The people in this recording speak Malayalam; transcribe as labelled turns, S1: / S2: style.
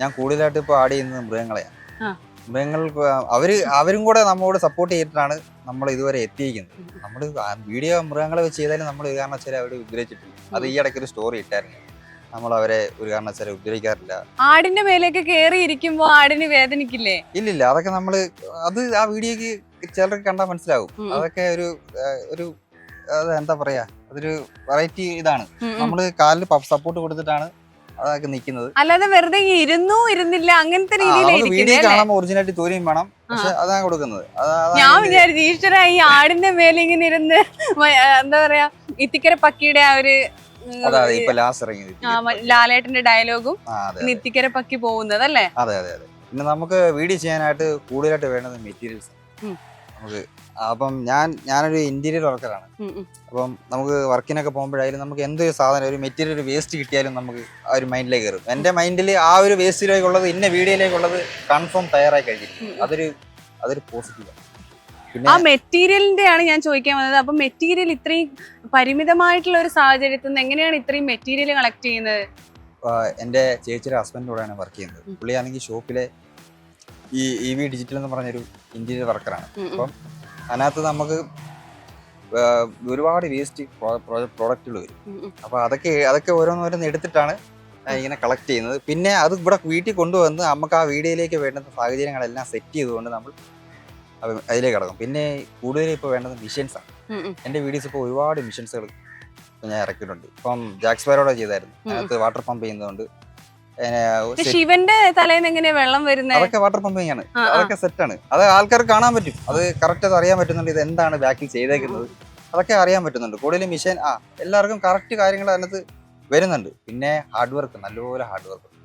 S1: ഞാൻ കൂടുതലായിട്ട് ഇപ്പോൾ ആഡ് ചെയ്യുന്നത് മൃഗങ്ങളെയാണ്
S2: മൃഗങ്ങൾ
S1: മൃഗങ്ങൾക്ക് അവർ അവരും കൂടെ നമ്മോട് സപ്പോർട്ട് ചെയ്തിട്ടാണ് നമ്മൾ ഇതുവരെ എത്തിയിരിക്കുന്നത്. നമ്മൾ വീഡിയോ മൃഗങ്ങളെ വെച്ച് ചെയ്താലും നമ്മൾ ഒരു കാരണവശാലും അവർ ഉപദ്രവിച്ചിട്ടില്ല. അത് ഈ ഇടയ്ക്ക് ഒരു സ്റ്റോറി ഇട്ടായിരുന്നു. നമ്മൾ അവരെ ഒരു കാരണവശാലും ഉപദ്രവിക്കാറില്ല.
S2: ആടിന്റെ മേലേക്ക് കേറി ഇരിക്കുമ്പോ ആടിന് വേദനിക്കില്ലേ?
S1: ഇല്ലില്ല അതൊക്കെ നമ്മൾ അത് ആ വീഡിയോക്ക് ചിലർക്ക് കണ്ടാൽ മനസ്സിലാവും. അതൊക്കെ ഒരു ഒരു അത് എന്താ പറയാ അതൊരു വെറൈറ്റി ഇതാണ്. നമ്മൾ കാലിൽ സപ്പോർട്ട് കൊടുത്തിട്ടാണ് അതൊക്കെ നിൽക്കുന്നത്.
S2: അല്ലാതെ വെറുതെ ഇരുന്നു ഇരുന്നില്ല അങ്ങനത്തെ
S1: രീതിയിൽ കാണാൻ
S2: രീതിയിലായിരിക്കും
S1: ഒറിജിനാലിറ്റി തോന്നിയും വേണം. പക്ഷെ അതാണ് കൊടുക്കുന്നത്.
S2: ഞാൻ വിചാരിച്ചു ഈശ്വര ഈ ആടിന്റെ മേലെ ഇങ്ങനെ ഇരുന്ന് എന്താ പറയാ ഇത്തിക്കര പക്കിയുടെ ആ ഒരു ലാലേട്ടന്റെ ഡയലോഗും ഇത്തിക്കര പക്കി പോകുന്നത് അല്ലേ
S1: അതെ അതെ അതെ. പിന്നെ നമുക്ക് വീഡിയോ ചെയ്യാനായിട്ട് കൂടുതലായിട്ട് വേണ്ടത് മെറ്റീരിയൽസ്. നമുക്ക് അപ്പം ഞാൻ ഞാനൊരു ഇന്റീരിയർ വർക്കറാണ്. അപ്പം നമുക്ക് വർക്കിനൊക്കെ പോകുമ്പോഴായാലും നമുക്ക് എന്തൊരു സാധനം ഒരു മെറ്റീരിയൽ ഒരു വേസ്റ്റ് കിട്ടിയാലും നമുക്ക് ആ ഒരു മൈൻഡിലേക്ക് കയറും. എന്റെ മൈൻഡിൽ ആ ഒരു വേസ്റ്റിലേക്കുള്ളത് ഇന്ന വീഡിയോയിലേക്കുള്ളത് കൺഫേം തയ്യാറായി കഴിഞ്ഞിരിക്കും. അതൊരു അതൊരു പോസിറ്റീവാണ്
S2: ആ മെറ്റീരിയലിന്റെ ആണ് ഞാൻ ചോദിക്കാൻ വന്നത്. അപ്പൊ മെറ്റീരിയൽ ഇത്രയും പരിമിതമായിട്ടുള്ള ഒരു സാഹചര്യത്തിൽ നിന്ന് എങ്ങനെയാണ് ഇത്രയും മെറ്റീരിയൽ കളക്ട് ചെയ്യുന്നത്?
S1: എന്റെ എന്റെ ചേച്ചിയുടെ ഹസ്ബൻഡിന്റെ കൂടെയാണ് വർക്ക് ചെയ്യുന്നത്. പുള്ളിയാണെങ്കിൽ ഷോപ്പിലെ ഈ ഇ വി ഡിജിറ്റൽ എന്ന് പറഞ്ഞൊരു ഇന്റീരിയർ വർക്കറാണ്. അപ്പം അതിനകത്ത് നമുക്ക് ഒരുപാട് വേസ്റ്റ് പ്രോഡക്റ്റുകൾ വരും. അപ്പോൾ അതൊക്കെ അതൊക്കെ ഓരോന്നോരോന്ന് എടുത്തിട്ടാണ് ഇങ്ങനെ കളക്ട് ചെയ്യുന്നത്. പിന്നെ അത് ഇവിടെ വീട്ടിൽ കൊണ്ടുവന്ന് നമുക്ക് ആ വീഡിയോയിലേക്ക് വേണ്ടുന്ന സാഹചര്യങ്ങളെല്ലാം സെറ്റ് ചെയ്തുകൊണ്ട് നമ്മൾ അതിലേക്ക് കിടക്കും. പിന്നെ കൂടുതലും ഇപ്പോൾ വേണ്ടത് മിഷൻസാണ്. എന്റെ വീഡിയോസ് ഇപ്പോൾ ഒരുപാട് മിഷൻസുകൾ ഞാൻ ഇറക്കിയിട്ടുണ്ട്. ഇപ്പം ജാക്സ്പയറോടെ ചെയ്തായിരുന്നു. അതിനകത്ത് വാട്ടർ പമ്പ് ചെയ്യുന്നതുകൊണ്ട്
S2: ശിവന്റെ തലേന്ന് എങ്ങനെയാ വെള്ളം വരുന്നത്
S1: അതൊക്കെ വാട്ടർ പമ്പിങ് ആണ്. അതൊക്കെ സെറ്റ് ആണ്. അത് ആൾക്കാർ കാണാൻ പറ്റും. അത് കറക്റ്റ് അത് അറിയാൻ പറ്റുന്നുണ്ട് ഇത് എന്താണ് ബാക്കിൽ ചെയ്തേക്കുന്നത്. അതൊക്കെ അറിയാൻ പറ്റുന്നുണ്ട്. കൂടുതലും മിഷൻ ആ എല്ലാവർക്കും കറക്റ്റ് കാര്യങ്ങൾ അതിനകത്ത് വരുന്നുണ്ട്. പിന്നെ ഹാർഡ് വർക്ക് നല്ലപോലെ ഹാർഡ് വർക്ക്